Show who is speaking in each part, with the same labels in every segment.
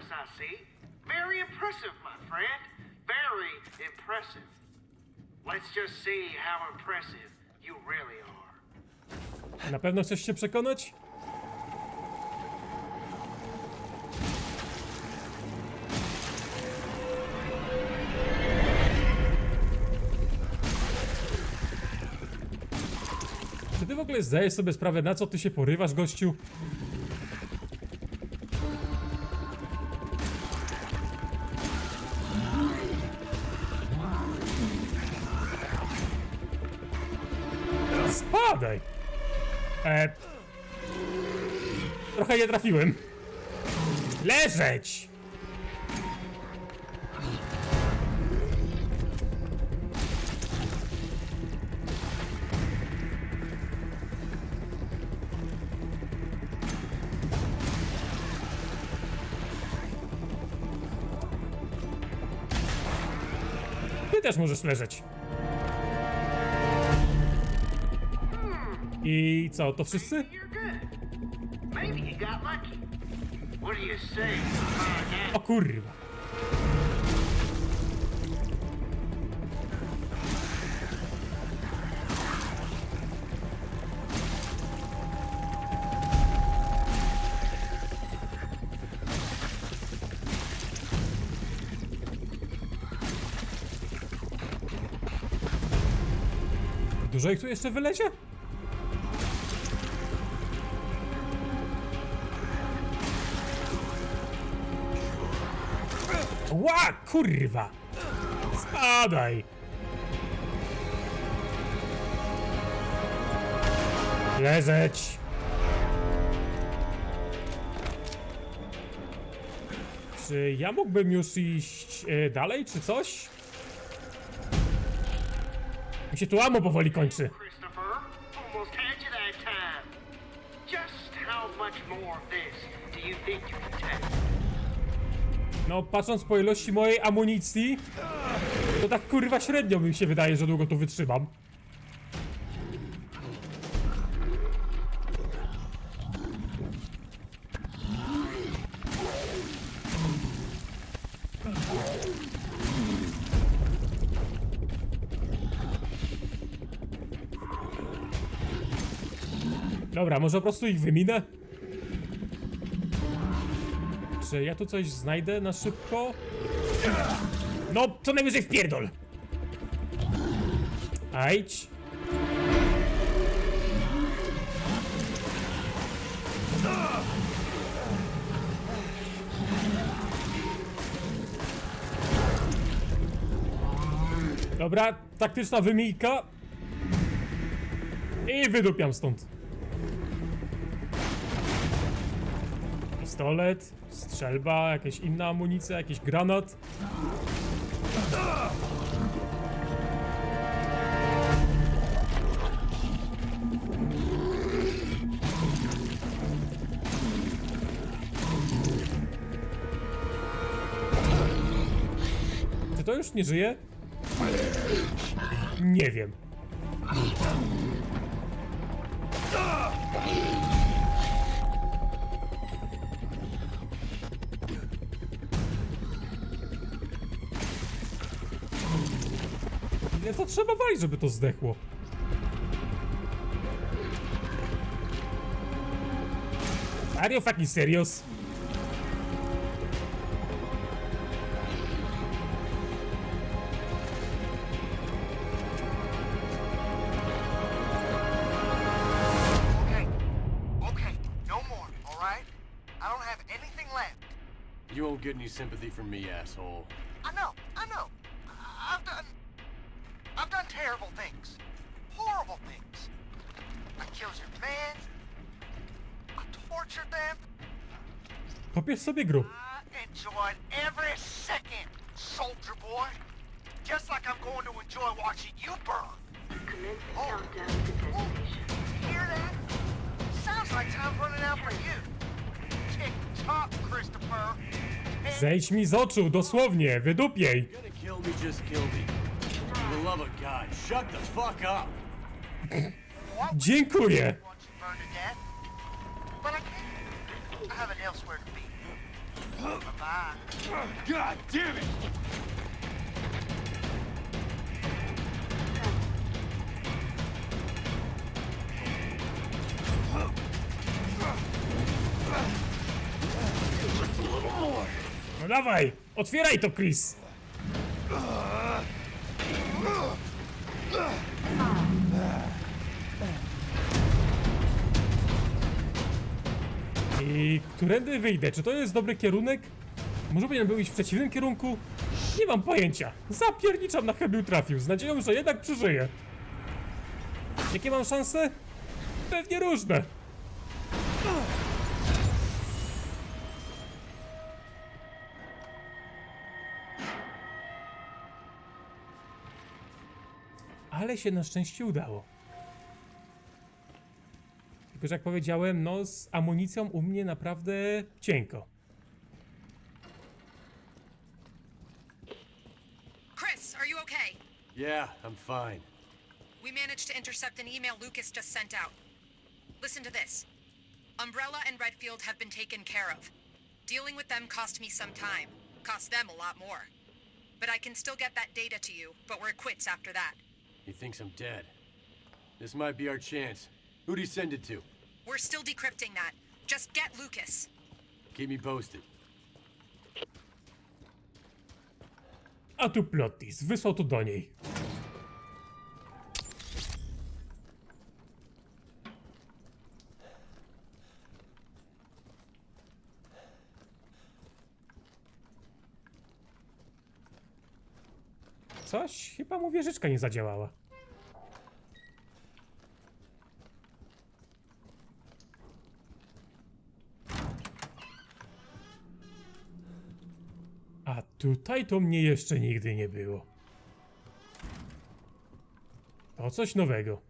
Speaker 1: jealous, I see. Very impressive, my friend. Very impressive. Let's just see how impressive you really are.
Speaker 2: Na pewno chcesz się przekonać? Czy ty w ogóle zdajesz sobie sprawę, na co ty się porywasz, gościu? Trochę nie trafiłem. Leżeć! Ty też możesz leżeć. I co, to wszyscy? O kurwa. Dużo ich tu jeszcze wylecie? Kurwa! Spadaj! Leżeć! Czy ja mógłbym już iść e, dalej, czy coś? Mi się tu amo powoli kończy.
Speaker 1: Just how much more of this do you think you can take?
Speaker 2: No, patrząc po ilości mojej amunicji, to tak kurwa średnio mi się wydaje, że długo tu wytrzymam. Dobra, może po prostu ich wyminę? Ja tu coś znajdę na szybko? No, co najwyżej wpierdol! Ajdź. Dobra, taktyczna wymijka. I wydupiam stąd. Pistolet, strzelba, jakaś inna amunicja, jakiś granat. Czy to już nie żyje? Nie wiem. Trzeba walić, żeby to zdechło? Are you fucking serious?
Speaker 3: Okay. Okay. No more, alright? I don't have anything left.
Speaker 4: You won't get any sympathy from me, asshole.
Speaker 3: Christopher. Tick
Speaker 2: Zejdź mi z oczu, dosłownie, wydupiej. Dziękuję.
Speaker 4: God damn it!
Speaker 2: No dawaj, otwieraj to, Chris. I którędy wyjdę? Czy to jest dobry kierunek? Może powinien był iść w przeciwnym kierunku? Nie mam pojęcia. Zapierniczam na chybił trafił, z nadzieją, że jednak przeżyję. Jakie mam szanse? Pewnie różne. Ale się na szczęście udało. Tylko, że jak powiedziałem, no z amunicją u mnie naprawdę cienko.
Speaker 5: Chris, are you okay?
Speaker 4: Yeah, I'm fine.
Speaker 5: We managed to intercept an email Lucas just sent out. Listen to this. Umbrella and Redfield have been taken care of. Dealing with them cost me some time. Cost them a lot more. But I can still get that data to you, but we're quits after that.
Speaker 4: He thinks I'm dead. This might be our chance. Who'd he send it to?
Speaker 5: We're still decrypting that. Just get Lucas.
Speaker 4: Keep me posted.
Speaker 2: A tu Plottis, wysłał to do niej. Coś? Chyba mu wieżyczka nie zadziałała. Tutaj to mnie jeszcze nigdy nie było. To coś nowego.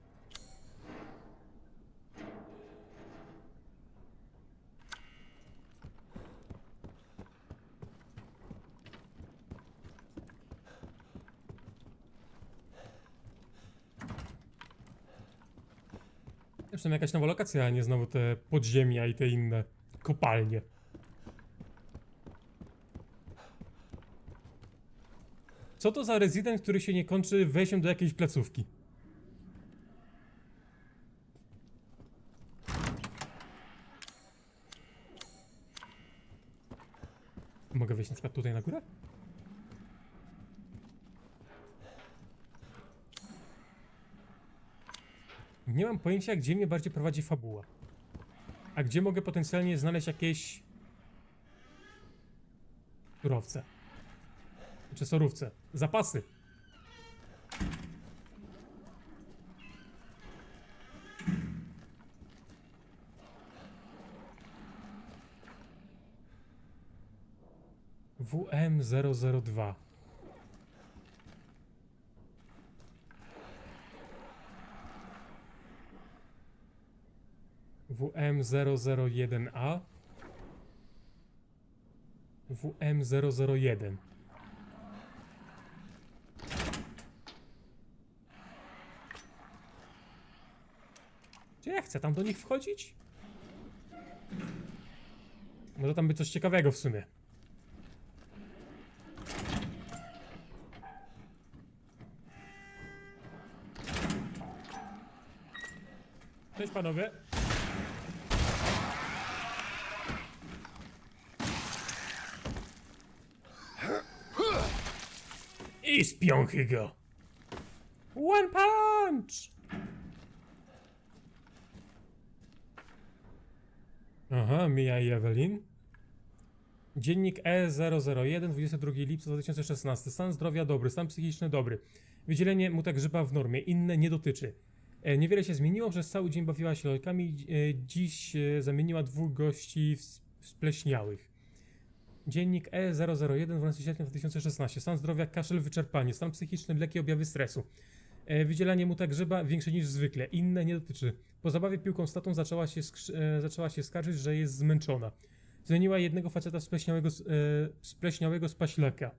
Speaker 2: Zresztą jakaś nowa lokacja, a nie znowu te podziemia i te inne kopalnie. Co to za rezydent, który się nie kończy wejściem do jakiejś placówki? Mogę wejść na przykład tutaj na górę? Nie mam pojęcia, gdzie mnie bardziej prowadzi fabuła. A gdzie mogę potencjalnie znaleźć jakieś... surowce. Czy sorówce. Zapasy. WM002 WM001A WM001 chcę tam do nich wchodzić? Może tam być coś ciekawego w sumie. Cześć panowie. I spiąchy go. One punch! Aha, Mia i Evelyn. Dziennik E001, 22 lipca 2016. Stan zdrowia dobry, stan psychiczny dobry. Wydzielenie mutek grzyba w normie, inne nie dotyczy. E, niewiele się zmieniło, przez cały dzień bawiła się lolkami. E, dziś e, zamieniła dwóch gości spleśniałych. Dziennik E001, 12 sierpnia 2016. Stan zdrowia, kaszel, wyczerpanie. Stan psychiczny, lekkie objawy stresu. E, wydzielanie mutek grzyba większe niż zwykle. Inne nie dotyczy. Po zabawie piłką statą zaczęła się, e, zaczęła się skarżyć, że jest zmęczona. Zmieniła jednego faceta spleśniałego, s- e, spleśniałego spaślaka.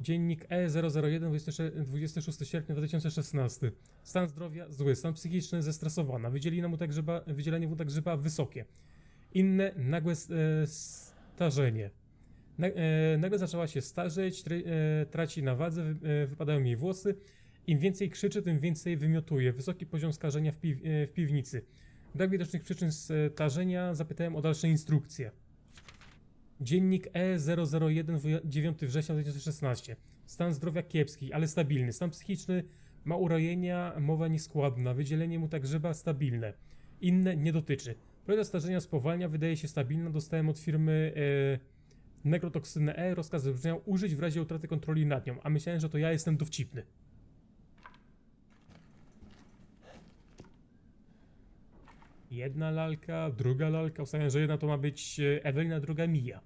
Speaker 2: Dziennik E E001, 26 26 sierpnia 2016. Stan zdrowia zły, stan psychiczny zestresowana. Wydzielenie mutek grzyba, wydzielenie mutek grzyba wysokie. Inne nagłe starzenie. E, nagle zaczęła się starzeć, e, traci na wadze, e, wypadają jej włosy. Im więcej krzyczy, tym więcej wymiotuje. Wysoki poziom skażenia w, piw, w piwnicy. Brak widocznych przyczyn starzenia, zapytałem o dalsze instrukcje. Dziennik E E001 w- 9 września 2016. Stan zdrowia kiepski, ale stabilny. Stan psychiczny ma urojenia, mowa nieskładna. Wydzielenie mu tak grzyba stabilne. Inne nie dotyczy. Proces starzenia spowalnia, wydaje się stabilna. Dostałem od firmy nekrotoksynę E. Rozkaz brzmiał użyć w razie utraty kontroli nad nią, a myślałem, że to ja jestem dowcipny. Jedna lalka, druga lalka. Ustawiam, że jedna to ma być e, Ewelina, druga Mija.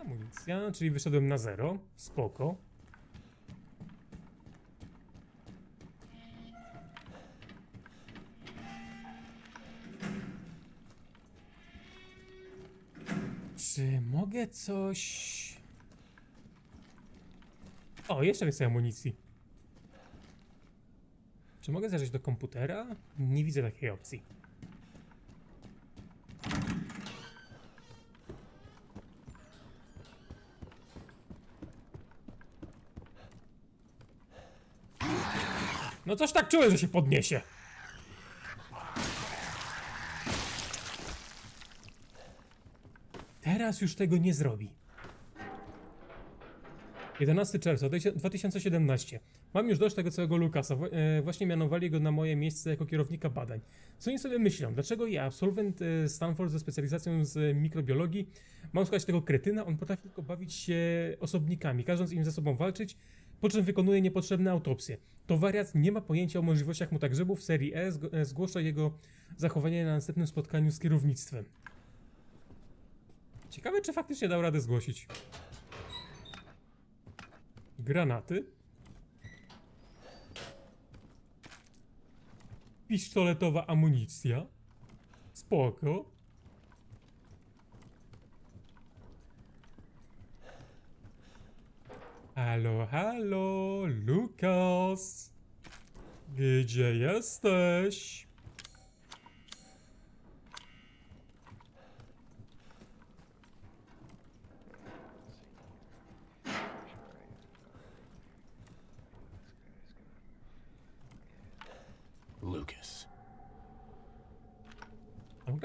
Speaker 2: Amunicja, czyli wyszedłem na zero. Spoko. Coś... O, jeszcze więcej amunicji. Czy mogę zajrzeć do komputera? Nie widzę takiej opcji. No coś tak czułem, że się podniesie. Teraz już tego nie zrobi. 11 czerwca 2017. Mam już dość tego całego Lukasa. E, Właśnie mianowali go na moje miejsce jako kierownika badań. Co oni sobie myślą? Dlaczego ja, absolwent e, Stanford ze specjalizacją z mikrobiologii, mam słuchać tego kretyna? On potrafi tylko bawić się osobnikami, każąc im ze sobą walczyć, po czym wykonuje niepotrzebne autopsje. To wariat nie ma pojęcia o możliwościach mutagrzybów serii E, zg- e, zgłasza jego zachowanie na następnym spotkaniu z kierownictwem. Ciekawe, czy faktycznie dał radę zgłosić. Granaty. Pisztoletowa amunicja. Spoko. Halo, halo, Lukas. Gdzie jesteś?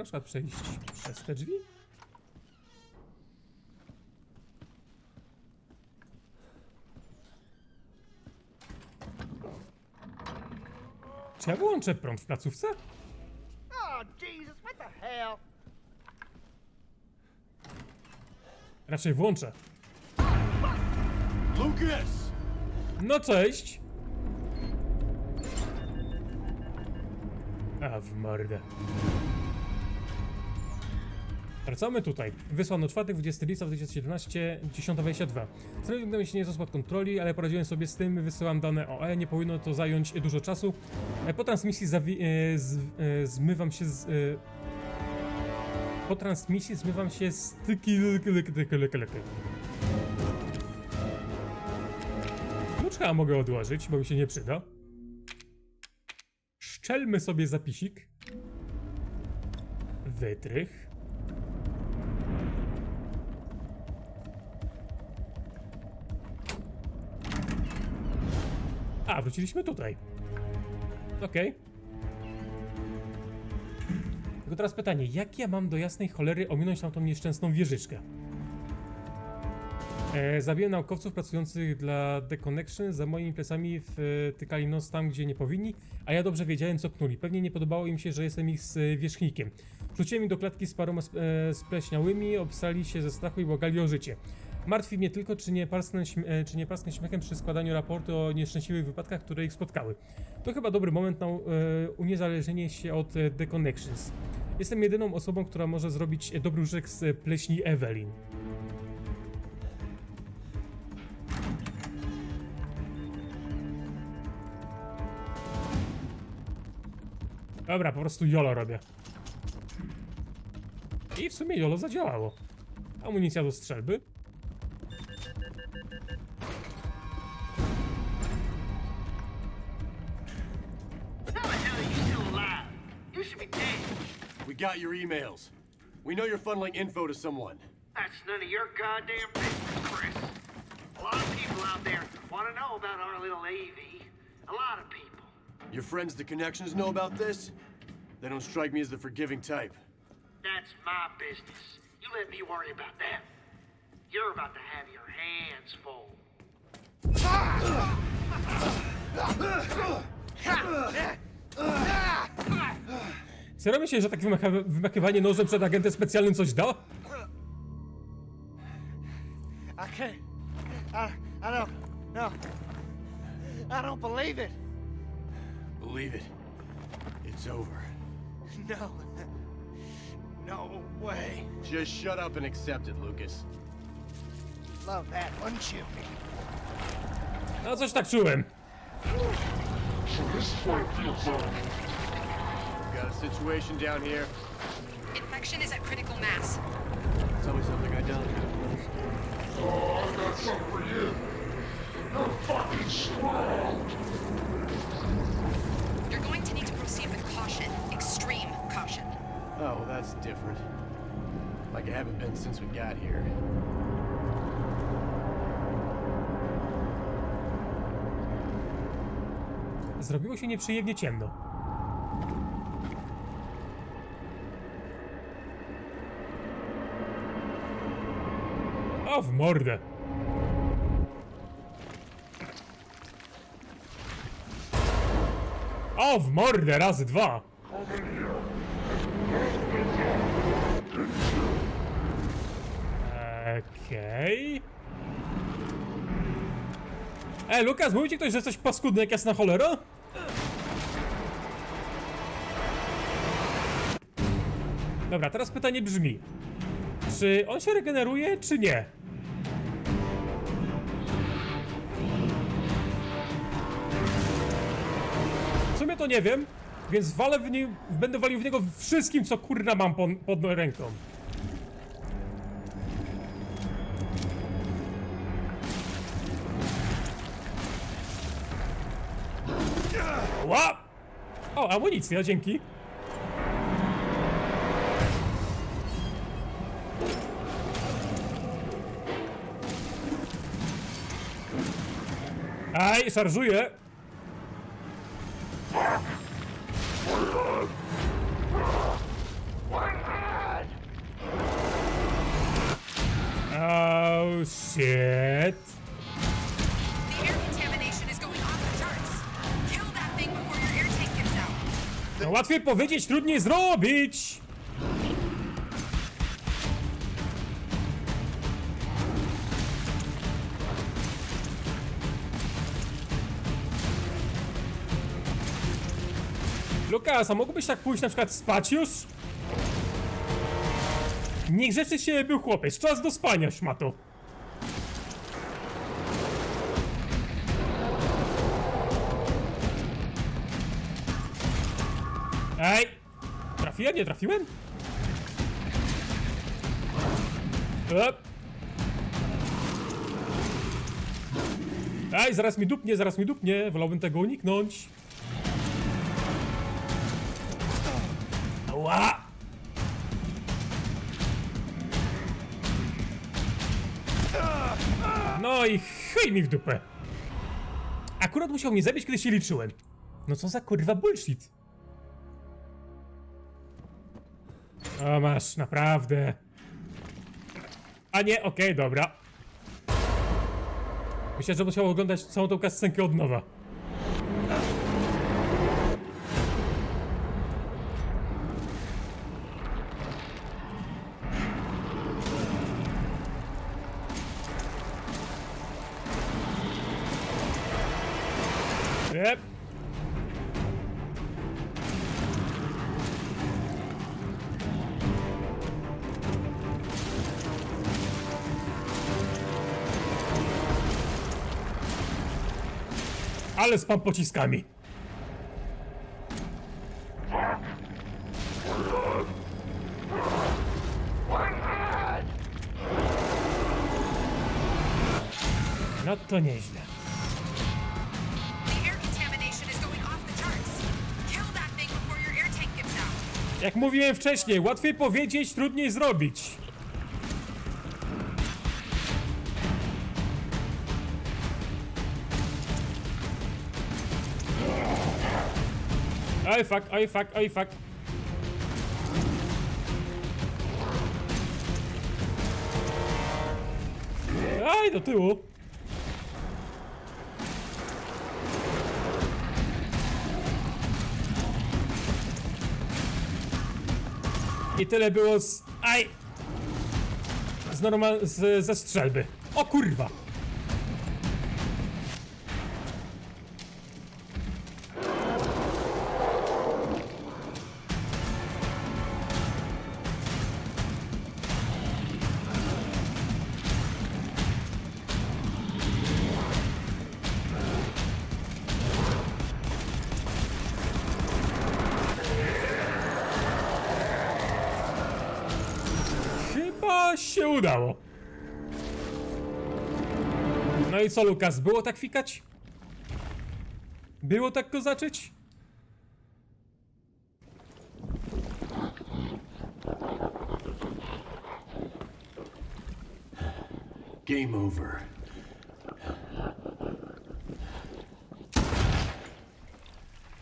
Speaker 2: Przykład przejść przez te drzwi? Czy ja wyłączę prąd w placówce?
Speaker 3: Oh, Jesus, what the hell?
Speaker 2: Raczej włączę.
Speaker 4: Lucas!
Speaker 2: No cześć! A w mordę. Wracamy tutaj. Wysłano czwartek, 20 lipca 2017, 10.22. Cel wydaje się nieco spod kontroli, ale poradziłem sobie z tym, wysyłam dane OE, nie powinno to zająć dużo czasu. E, Po transmisji zawi- e, z, e, zmywam się z... E, po transmisji zmywam się z tyki... Kluczka mogę odłożyć, bo mi się nie przyda. Szczelmy sobie zapisik. Wytrych. Wróciliśmy tutaj. Okej. Tylko teraz pytanie, jak ja mam do jasnej cholery ominąć tam tą nieszczęsną wieżyczkę? E, zabiłem naukowców pracujących dla The Connection, za moimi plecami wtykali nos tam, gdzie nie powinni, a ja dobrze wiedziałem, co knuli. Pewnie nie podobało im się, że jestem ich z wierzchnikiem. Wrzuciłem ich do klatki z paroma sp- e, spleśniałymi, obsali się ze strachu i błagali o życie. Martwi mnie tylko, czy nie parsknę, e, czy nie parsknę śmiechem przy składaniu raportu o nieszczęśliwych wypadkach, które ich spotkały. To chyba dobry moment na e, uniezależnienie się od e, The Connections. Jestem jedyną osobą, która może zrobić dobry użytek z pleśni Evelyn. Dobra, po prostu YOLO robię. I w sumie YOLO zadziałało. Amunicja do strzelby. How the hell are you still alive?
Speaker 1: You should be dead.
Speaker 4: We got your emails. We know you're funneling info to someone.
Speaker 1: That's none of your goddamn business, Chris. A lot of people out there want to know about our little AV. A lot of people.
Speaker 4: Your friends, the connections, know about this? They don't strike me as the forgiving type.
Speaker 1: That's my business. You let me worry about that. You're about to have your hands full.
Speaker 2: Serio myślisz, że takie wymaka- wymakiwanie nożem przed agentem specjalnym coś da?
Speaker 3: I can't. I, I don't. No. I don't believe it.
Speaker 4: Believe it. It's over.
Speaker 3: No. No way.
Speaker 4: Just shut up and accept it, Lucas.
Speaker 3: Love that, wouldn't you?
Speaker 2: No coś tak czułem.
Speaker 4: We've got a situation down here.
Speaker 5: Infection is at critical mass.
Speaker 4: Tell me something I don't. Know.
Speaker 5: Oh, I've got something for You're fucking strong. You're going to need to proceed with caution. Extreme caution.
Speaker 4: Oh, well, that's different. Like it haven't been since we got here.
Speaker 2: Zrobiło się nieprzyjemnie ciemno. O, w mordę. O, w mordę, razy dwa. Okej. E, Lukas, ci ktoś, że jesteś paskudny jak jasna cholera? Dobra, teraz pytanie brzmi. Czy on się regeneruje, czy nie? W sumie to nie wiem, więc walę w nim, będę walił w niego wszystkim, co kurna mam pod, pod ręką. Ła! O, amunicja, dzięki. Aj, szarżuję. Oh shit.
Speaker 5: The air contamination is going off the charts. Kill that thing before your air tank gives out.
Speaker 2: No łatwiej powiedzieć, trudniej zrobić. Lukas, a mógłbyś tak pójść na przykład spać już? Niech rzeczy się był chłopiec. Czas do spania, szmato. Ej! Trafiłem? Nie trafiłem? Ep. Ej, zaraz mi dupnie, zaraz mi dupnie. Wolałbym tego uniknąć. Ała! No i chuj mi w dupę. Akurat musiał mnie zabić, kiedy się liczyłem. No co za kurwa bullshit. O, masz, naprawdę. A nie, okej, dobra. Myślę, że musiał oglądać całą tą kascenkę od nowa. Ale spam pociskami. No to nieźle. Jak mówiłem wcześniej, łatwiej powiedzieć, trudniej zrobić. Oj fuck, oj fuck, oj fuck. Aj, do tyłu. I tyle było z... Aj! Z normal... Z, ze strzelby. O kurwa! Co, Lukas? Było tak fikać? Było tak kozaczyć?
Speaker 4: Game over.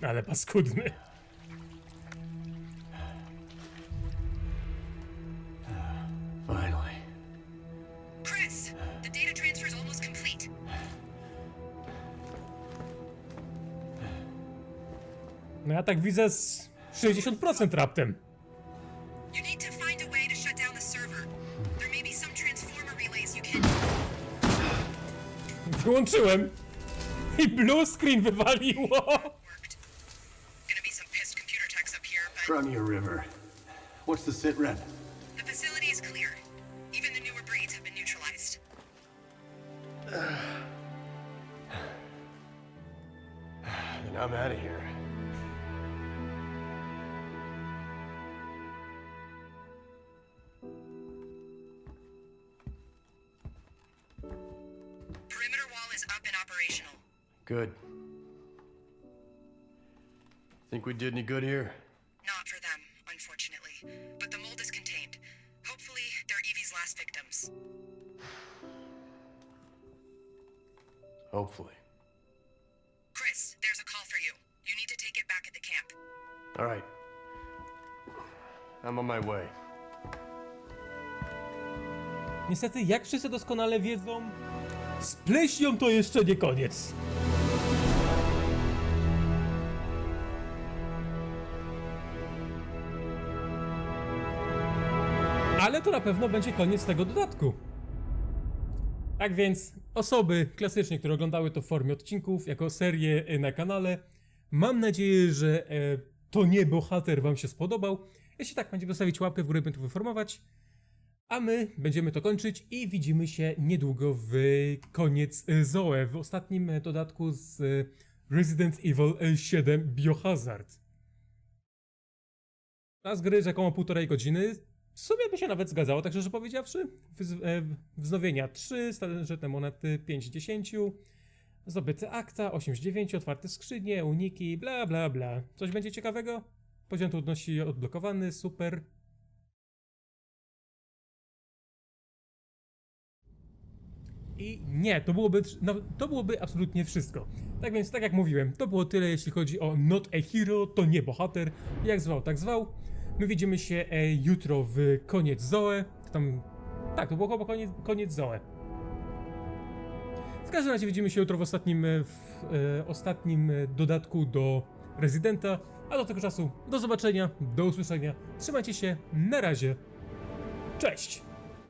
Speaker 2: Ale paskudny. Ja tak widzę z 60% raptem.
Speaker 5: You need to find a way to shut down the server. There may be some transformer relays you can.
Speaker 2: Wyłączyłem. I blue screen wywaliło.
Speaker 5: Worked. Gonna be some pissed computer techs up here, but
Speaker 4: Crimea River. What's the sit rep?
Speaker 5: the facility is clear. Even the newer breeds have been neutralized.
Speaker 4: And I'm out of here. Think we did any good here?
Speaker 5: Not for them, unfortunately. But the mold is contained. Hopefully, they're Evie's last victims.
Speaker 4: Hopefully.
Speaker 5: Chris, there's a call for you. You need to take it back at the camp.
Speaker 4: All right. I'm on my way.
Speaker 2: Niestety, jak wszyscy doskonale wiedzą, z pleśnią to jeszcze nie koniec. To na pewno będzie koniec tego dodatku. Tak więc osoby klasycznie, które oglądały to w formie odcinków, jako serię na kanale, mam nadzieję, że e, to nie bohater wam się spodobał. Jeśli tak, będziemy zostawić łapkę w górę, będę tu wyformować. A my będziemy to kończyć i widzimy się niedługo w koniec e, Zoe, w ostatnim e, dodatku z e, Resident Evil e, 7 Biohazard. Czas gry rzekomo półtorej godziny. W sumie by się nawet zgadzało, tak szczerze powiedziawszy. E, Wznowienia 3, starożytne monety 5 z 10, zdobyte akta 8 z 9, otwarte skrzynie, uniki, bla bla bla. Coś będzie ciekawego? Poziom trudności odblokowany, super. I nie, to byłoby, no, to byłoby absolutnie wszystko. Tak więc, tak jak mówiłem, to było tyle, jeśli chodzi o Not a Hero, to nie bohater. Jak zwał, tak zwał. My widzimy się e, jutro w koniec Zoe. Tam, tak, to było chyba koniec, koniec Zoe. W każdym razie widzimy się jutro w ostatnim, e, w, e, ostatnim e, dodatku do Rezydenta. A do tego czasu do zobaczenia, do usłyszenia. Trzymajcie się, na razie. Cześć!